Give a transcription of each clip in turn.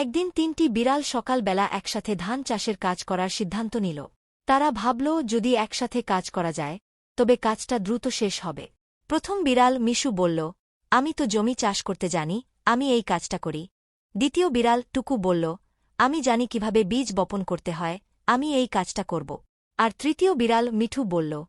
একদিন তিনটি বিড়াল সকালবেলা একসাথে ধান চাষের কাজ করার সিদ্ধান্ত নিল। তারা ভাবল, যদি একসাথে কাজ করা যায়, তবে কাজটা দ্রুত শেষ হবে। প্রথম বিড়াল মিশু বলল, আমি তো জমি চাষ করতে জানি, আমি এই কাজটা করি। দ্বিতীয় বিড়াল টুকু বলল, আমি জানি কীভাবে বীজ বপন করতে হয়, আমি এই কাজটা করব। আর তৃতীয় বিড়াল মিঠু বলল,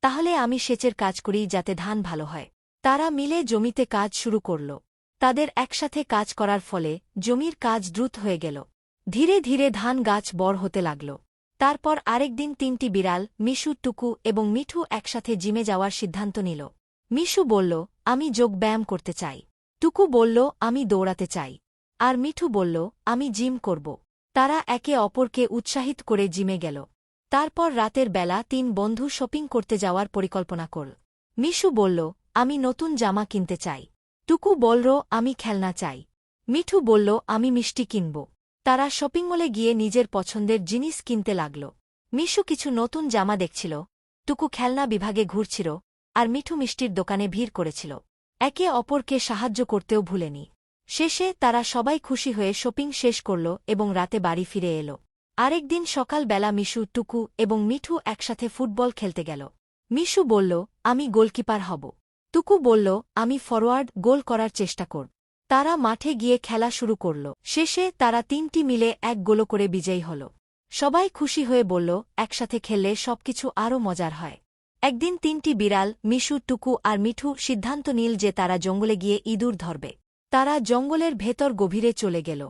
তাহলে আমি সেচের কাজ করি যাতে ধান ভালো হয়। তারা মিলে জমিতে কাজ শুরু করল। তাদের একসাথে কাজ করার ফলে জমির কাজ দ্রুত হয়ে গেল। ধীরে ধীরে ধান গাছ বড় হতে লাগল। তারপর আরেকদিন তিনটি বিড়াল, মিশু, টুকু এবং মিঠু একসাথে জিমে যাওয়ার সিদ্ধান্ত নিল। মিশু বলল, আমি যোগব্যায়াম করতে চাই। টুকু বলল, আমি দৌড়াতে চাই। আর মিঠু বলল, আমি জিম করব। তারা একে অপরকে উৎসাহিত করে জিমে গেল। তারপর রাতের বেলা তিন বন্ধু শপিং করতে যাওয়ার পরিকল্পনা করল। মিশু বলল, আমি নতুন জামা কিনতে চাই। টুকু বলল আমি খেলনা চাই। মিঠু বলল, আমি মিষ্টি কিনব। তারা শপিং মলে গিয়ে নিজের পছন্দের জিনিস কিনতে লাগল। মিশু কিছু নতুন জামা দেখছিল। টুকু খেলনা বিভাগে ঘুরছিল, আর মিঠু মিষ্টির দোকানে ভিড় করেছিল। একে অপরকে সাহায্য করতেও ভুলেনি। শেষে তারা সবাই খুশি হয়ে শপিং শেষ করল এবং রাতে বাড়ি ফিরে এল। আরেকদিন সকালবেলা মিশু, টুকু এবং মিঠু একসাথে ফুটবল খেলতে গেল। মিশু বলল, আমি গোলকিপার হব। টুকু বলল, আমি ফরওয়ার্ড গোল করার চেষ্টা করব তারা মাঠে গিয়ে খেলা শুরু করল। শেষে তারা তিনটি মিলে এক গোলো করে বিজয়ী হল। সবাই খুশি হয়ে বলল, একসাথে খেললে সবকিছু আরও মজার হয়। একদিন তিনটি বিড়াল, মিশু, টুকু আর মিঠু সিদ্ধান্ত নিল যে তারা জঙ্গলে গিয়ে ইঁদুর ধরবে। তারা জঙ্গলের ভেতর গভীরে চলে গেল।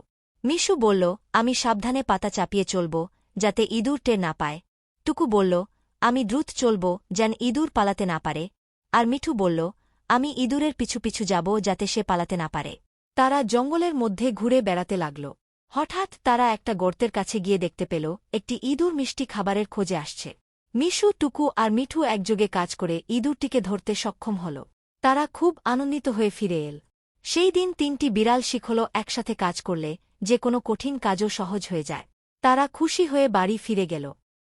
মিশু বলল, আমি সাবধানে পাতা চাপিয়ে চলব, যাতে ইঁদুর টের না পায়। টুকু বলল, আমি দ্রুত চলব, যেন ইঁদুর পালাতে না পারে। আর মিঠু বলল, আমি ইঁদুরের পিছু পিছু যাব যাতে সে পালাতে না পারে। তারা জঙ্গলের মধ্যে ঘুরে বেড়াতে লাগল। হঠাৎ তারা একটা গর্তের কাছে গিয়ে দেখতে পেল, একটি ইঁদুর মিষ্টি খাবারের খোঁজে আসছে। মিশু, টুকু আর মিঠু একযোগে কাজ করে ইঁদুরটিকে ধরতে সক্ষম হল। তারা খুব আনন্দিত হয়ে ফিরে এল। সেই দিন তিনটি বিড়াল শিখল একসাথে কাজ করলে যে কোনো কঠিন কাজও সহজ হয়ে যায়। তারা খুশি হয়ে বাড়ি ফিরে গেল।